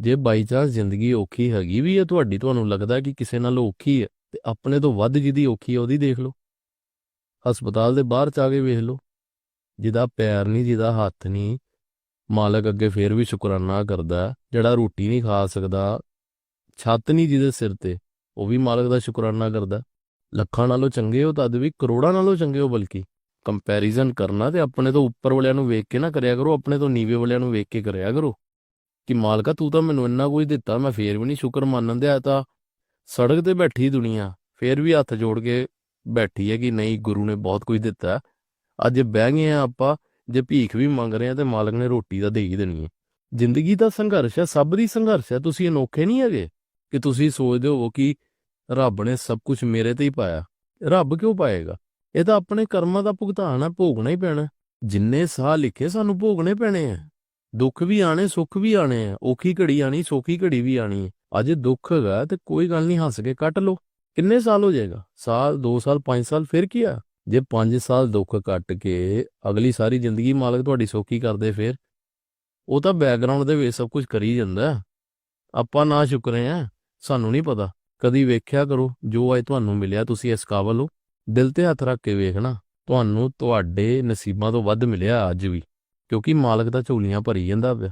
ਜੇ by chance ਜ਼ਿੰਦਗੀ ਔਖੀ ਹੈਗੀ ਵੀ ਹੈ, ਤੁਹਾਡੀ ਤੁਹਾਨੂੰ ਲੱਗਦਾ ਕਿ ਕਿਸੇ ਨਾਲ ਔਖੀ ਹੈ, ਤੇ ਆਪਣੇ ਤੋਂ ਵੱਧ ਜਿਹਦੀ ਔਖੀ ਹੈ, ਉਹਦੀ ਦੇਖ ਲਓ। ਹਸਪਤਾਲ ਦੇ ਬਾਹਰ ਚ ਆ ਕੇ ਵੇਖ ਲਓ। ਜਿਹਦਾ ਪੈਰ ਨਹੀਂ, ਜਿਹਦਾ ਹੱਥ ਨਹੀਂ, ਮਾਲਕ ਅੱਗੇ ਫੇਰ ਵੀ ਸ਼ੁਕਰਾਨਾ ਕਰਦਾ, ਜਿਹੜਾ ਰੋਟੀ ਨਹੀਂ ਖਾ ਸਕਦਾ, ਛੱਤ ਨਹੀਂ ਜਿਹਦੇ ਸਿਰ ਤੇ, ਉਹ ਵੀ ਮਾਲਕ ਦਾ ਸ਼ੁਕਰਾਨਾ ਕਰਦਾ। ਲੱਖਾਂ ਨਾਲੋਂ ਚੰਗੇ ਹੋ, ਤਦ ਵੀ ਕਰੋੜਾਂ ਨਾਲੋਂ ਚੰਗੇ ਹੋ, ਬਲਕਿ ਕੰਪੈਰੀਜ਼ਨ ਕਰਨਾ ਤੇ ਆਪਣੇ ਤੋਂ ਉੱਪਰ ਵਾਲਿਆਂ ਨੂੰ ਵੇਖ ਕੇ ਨਾ ਕਰਿਆ ਕਰੋ, ਆਪਣੇ ਤੋਂ ਨੀਵੇਂ ਵਾਲਿਆਂ ਨੂੰ ਵੇਖ ਕੇ ਕਰਿਆ ਕਰੋ। ਕਿ ਮਾਲਕਾ, ਤੂੰ ਤਾਂ ਮੈਨੂੰ ਇੰਨਾ ਕੁਝ ਦਿੱਤਾ, ਮੈਂ ਫੇਰ ਵੀ ਨਹੀਂ ਸ਼ੁਕਰ ਮੰਨਣ ਦਿਆ, ਤਾਂ ਸੜਕ ਤੇ ਬੈਠੀ ਦੁਨੀਆ, ਫੇਰ ਵੀ ਹੱਥ ਜੋੜ ਕੇ ਬੈਠੀ ਹੈ ਕਿ ਨਹੀਂ, ਗੁਰੂ ਨੇ ਬਹੁਤ ਕੁਝ ਦਿੱਤਾ। ਅੱਜ ਬਹਿ ਗਏ ਆ ਆਪਾਂ, ਜੇ ਭੀਖ ਵੀ ਮੰਗ ਰਹੇ ਆ ਤੇ ਮਾਲਕ ਨੇ ਰੋਟੀ ਤਾਂ ਦੇ ਹੀ ਦੇਣੀ ਹੈ। ਜ਼ਿੰਦਗੀ ਦਾ ਸੰਘਰਸ਼ ਹੈ, ਸਭ ਦੀ ਸੰਘਰਸ਼ ਹੈ, ਤੁਸੀਂ ਅਨੋਖੇ ਨਹੀਂ ਹੈਗੇ ਕਿ ਤੁਸੀਂ ਸੋਚਦੇ ਹੋ ਕਿ ਰੱਬ ਨੇ ਸਭ ਕੁਝ ਮੇਰੇ ਤੇ ਹੀ ਪਾਇਆ। ਰੱਬ ਕਿਉਂ ਪਾਏਗਾ? ਇਹ ਤਾਂ ਆਪਣੇ ਕਰਮਾਂ ਦਾ ਭੁਗਤਾਨ ਹੈ, ਭੋਗਣਾ ਹੀ ਪੈਣਾ। ਜਿੰਨੇ ਸਾਹ ਲਿਖੇ ਸਾਨੂੰ ਭੋਗਣੇ ਪੈਣੇ ਆ। ਦੁੱਖ ਵੀ ਆਣੇ ਸੁੱਖ ਵੀ ਆਣੇ ਆ। ਔਖੀ ਘੜੀ ਆਣੀ ਸੌਖੀ ਘੜੀ ਵੀ ਆਣੀ ਅੱਜ ਦੁੱਖ ਹੈਗਾ ਤੇ ਕੋਈ ਗੱਲ ਨਹੀਂ, ਹੱਸ ਕੇ ਕੱਟ ਲੋ ਕਿੰਨੇ ਸਾਲ ਹੋ ਜਾਏਗਾ? ਸਾਲ 2 ਸਾਲ 5 ਸਾਲ, ਫਿਰ ਕੀ ਆ? ਜੇ 5 ਸਾਲ ਦੁੱਖ ਕੱਟ ਕੇ ਅਗਲੀ ਸਾਰੀ ਜ਼ਿੰਦਗੀ ਮਾਲਕ ਤੁਹਾਡੀ ਸੌਖੀ ਕਰਦੇ ਫਿਰ, ਉਹ ਤਾਂ ਬੈਕਗ੍ਰਾਉਂਡ ਦੇ ਵਿੱਚ ਸਭ ਕੁਝ ਕਰੀ ਜਾਂਦਾ। ਆਪਾਂ ਨਾ ਸ਼ੁਕਰੇ ਆ ਸਾਨੂੰ ਨਹੀਂ ਪਤਾ। ਕਦੀ ਵੇਖਿਆ ਕਰੋ, ਜੋ ਅੱਜ ਤੁਹਾਨੂੰ ਮਿਲਿਆ, ਤੁਸੀਂ ਇਸ ਕਾਬਲ ਹੋ। ਦਿਲ ਤੇ ਹੱਥ ਰੱਖ ਕੇ ਵੇਖਣਾ, ਤੁਹਾਨੂੰ ਤੁਹਾਡੇ ਨਸੀਬਾਂ ਤੋਂ ਵੱਧ ਮਿਲਿਆ ਅੱਜ ਵੀ। ਕਿਉਂਕਿ ਮਾਲਕ ਤਾਂ ਝੋਲੀਆਂ ਭਰੀ ਜਾਂਦਾ ਪਿਆ।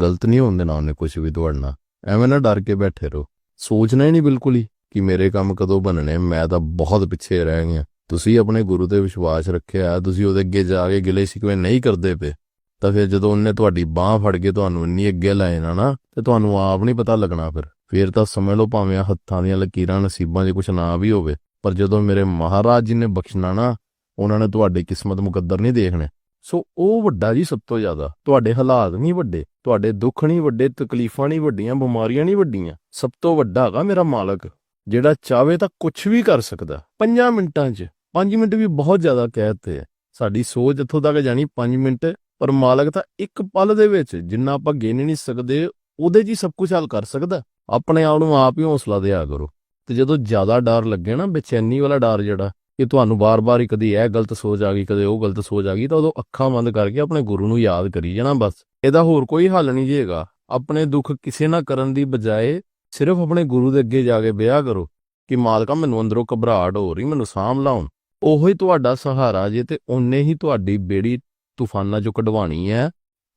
ਗਲਤ ਨਹੀਂ ਹੋਣ ਦੇਣਾ ਉਹਨੇ ਕੁਝ ਵੀ ਦੌੜਨਾ ਐਵੇਂ ਨਾ ਡਰ ਕੇ ਬੈਠੇ ਰਹੋ। ਸੋਚਣਾ ਹੀ ਨਹੀਂ ਬਿਲਕੁਲ ਹੀ ਕਿ ਮੇਰੇ ਕੰਮ ਕਦੋਂ ਬਣਨੇ, ਮੈਂ ਤਾਂ ਬਹੁਤ ਪਿੱਛੇ ਰਹਿ ਗਿਆ। ਤੁਸੀਂ ਆਪਣੇ ਗੁਰੂ ਤੇ ਵਿਸ਼ਵਾਸ ਰੱਖਿਆ, ਤੁਸੀਂ ਉਹਦੇ ਅੱਗੇ ਜਾ ਕੇ ਗਿਲੇ ਸ਼ਿਕਵੇ ਨਹੀਂ ਕਰਦੇ ਪਏ। ਤਾਂ ਫਿਰ ਜਦੋਂ ਉਹਨੇ ਤੁਹਾਡੀ ਬਾਹ ਫੜ ਕੇ ਤੁਹਾਨੂੰ ਇੰਨੀ ਅੱਗੇ ਲਾਏ ਜਾਣਾ ਨਾ, ਤੇ ਤੁਹਾਨੂੰ ਆਪ ਨਹੀਂ ਪਤਾ ਲੱਗਣਾ ਫਿਰ। ਫਿਰ ਤਾਂ ਸਮਝ ਲਓ ਭਾਵੇਂ ਹੱਥਾਂ ਦੀਆਂ ਲਕੀਰਾਂ ਨਸੀਬਾਂ 'ਚ ਕੁਝ ਨਾ ਵੀ ਹੋਵੇ। ਪਰ ਜਦੋਂ ਮੇਰੇ ਮਹਾਰਾਜ ਜੀ ਨੇ ਬਖਸ਼ਣਾ ਨਾ, ਉਹਨਾਂ ਨੇ ਤੁਹਾਡੀ ਕਿਸਮਤ ਮੁਕੱਦਰ ਨਹੀਂ ਦੇਖਣੇ। ਸੋ ਉਹ ਵੱਡਾ ਜੀ ਸਭ ਤੋਂ ਜ਼ਿਆਦਾ। ਤੁਹਾਡੇ ਹਾਲਾਤ ਨਹੀਂ ਵੱਡੇ, ਤੁਹਾਡੇ ਦੁੱਖ ਨਹੀਂ ਵੱਡੇ, ਤਕਲੀਫਾਂ ਨਹੀਂ ਵੱਡੀਆਂ, ਬਿਮਾਰੀਆਂ ਨਹੀਂ ਵੱਡੀਆਂ। ਸਭ ਤੋਂ ਵੱਡਾ ਹੈਗਾ ਮੇਰਾ ਮਾਲਕ। ਜਿਹੜਾ ਚਾਵੇ ਤਾਂ ਕੁਝ ਵੀ ਕਰ ਸਕਦਾ। 5 ਮਿੰਟਾਂ 'ਚ 5 ਮਿੰਟ ਵੀ ਬਹੁਤ ਜ਼ਿਆਦਾ ਕਹਿਤੇ ਹੈ ਸਾਡੀ ਸੋਚ ਇੱਥੋਂ ਤੱਕ ਜਾਣੀ 5 ਮਿੰਟ, ਪਰ ਮਾਲਕ ਤਾਂ ਇੱਕ ਪਲ ਦੇ ਵਿੱਚ ਜਿੰਨਾ ਆਪਾਂ ਗਿਣ ਨਹੀਂ ਸਕਦੇ, ਉਹਦੇ 'ਚ ਹੀ ਸਭ ਕੁਝ ਹੱਲ ਕਰ ਸਕਦਾ। ਆਪਣੇ ਆਪ ਨੂੰ ਆਪ ਹੀ ਹੌਸਲਾ ਦਿਆ ਕਰੋ। ਤੇ ਜਦੋਂ ਜ਼ਿਆਦਾ ਡਰ ਲੱਗੇ ਨਾ ਬੇਚੈਨੀ ਵਾਲਾ ਡਰ ਜਿਹੜਾ ਕਿ ਤੁਹਾਨੂੰ ਬਾਰ-ਬਾਰ ਹੀ ਕਦੀ ਇਹ ਗਲਤ ਸੋਚ ਆ ਗਈ, ਕਦੇ ਉਹ ਗਲਤ ਸੋਚ ਆ ਗਈ, ਤਾਂ ਉਦੋਂ ਅੱਖਾਂ ਬੰਦ ਕਰਕੇ ਆਪਣੇ ਗੁਰੂ ਨੂੰ ਯਾਦ ਕਰੀ ਜਾਣਾ ਬਸ। ਇਹਦਾ ਹੋਰ ਕੋਈ ਹੱਲ ਨਹੀਂ ਜੀਏਗਾ ਆਪਣੇ ਦੁੱਖ ਕਿਸੇ ਨਾ ਕਰਨ ਦੀ ਬਜਾਏ ਸਿਰਫ ਆਪਣੇ ਗੁਰੂ ਦੇ ਅੱਗੇ ਜਾ ਕੇ ਵਿਆਹ ਕਰੋ ਕਿ ਮਾਲਕਾ ਮੈਨੂੰ ਅੰਦਰੋਂ ਘਬਰਾਹਟ ਹੋ ਰਹੀ, ਮੈਨੂੰ ਸਾਂਭ ਲਾਉਣ। ਉਹੋ ਹੀ ਤੁਹਾਡਾ ਸਹਾਰਾ ਜੇ ਤੇ ਉਹਨੇ ਹੀ ਤੁਹਾਡੀ ਬੇੜੀ ਤੂਫਾਨਾਂ ਚੋਂ ਕਢਵਾਣੀ ਹੈ।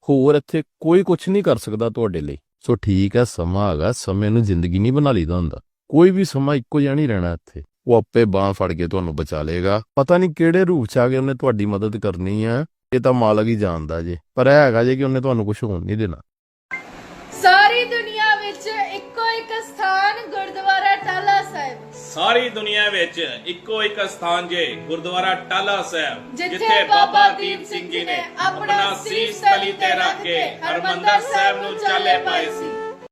ਹੋਰ ਇੱਥੇ ਕੋਈ ਕੁਝ ਨਹੀਂ ਕਰ ਸਕਦਾ ਤੁਹਾਡੇ ਲਈ। ਸੋ ਠੀਕ ਹੈ, ਸਮਾਂ ਹੈਗਾ, ਸਮੇਂ ਨੂੰ ਜ਼ਿੰਦਗੀ ਨਹੀਂ ਬਣਾ ਲਈਦਾ ਹੁੰਦਾ। ਕੋਈ ਵੀ ਸਮਾਂ ਇੱਕੋ ਜਿਹਾ ਨਹੀਂ ਰਹਿਣਾ ਇੱਥੇ। ਉਹ ਆਪੇ ਬਾਹ ਫੜ ਕੇ ਤੁਹਾਨੂੰ ਬਚਾ ਲੇਗਾ ਪਤਾ ਨਹੀਂ ਕਿਹੜੇ ਰੂਪ ਚ ਆ ਕੇ ਉਹਨੇ ਤੁਹਾਡੀ ਮਦਦ ਕਰਨੀ ਹੈ ਇਹ ਤਾਂ ਮਾਲਕ ਹੀ ਜਾਣਦਾ ਜੇ। ਪਰ ਇਹ ਹੈਗਾ ਜੇ ਕਿ ਉਹਨੇ ਤੁਹਾਨੂੰ ਕੁਝ ਹੋਣ ਨਹੀਂ ਦੇਣਾ। ਸਾਰੀ ਦੁਨੀਆ ਵਿੱਚ ਇੱਕੋ ਇੱਕ ਸਥਾਨ ਗੁਰਦੁਆਰਾ ਟਾਲਾ ਸਾਹਿਬ। ਸਾਰੀ ਦੁਨੀਆ ਵਿੱਚ ਇੱਕੋ ਇੱਕ ਸਥਾਨ ਜੇ ਗੁਰਦੁਆਰਾ ਟਾਲਾ ਸਾਹਿਬ। ਜਿੱਥੇ ਬਾਬਾ ਦੀਪ ਸਿੰਘ ਜੀ ਨੇ ਆਪਣਾ ਸੀਸ ਤਲੀ ਤੇ ਰੱਖ ਕੇ ਹਰਮੰਦਰ ਸਾਹਿਬ ਨੂੰ ਚਾਲੇ ਪਾਏ ਸੀ।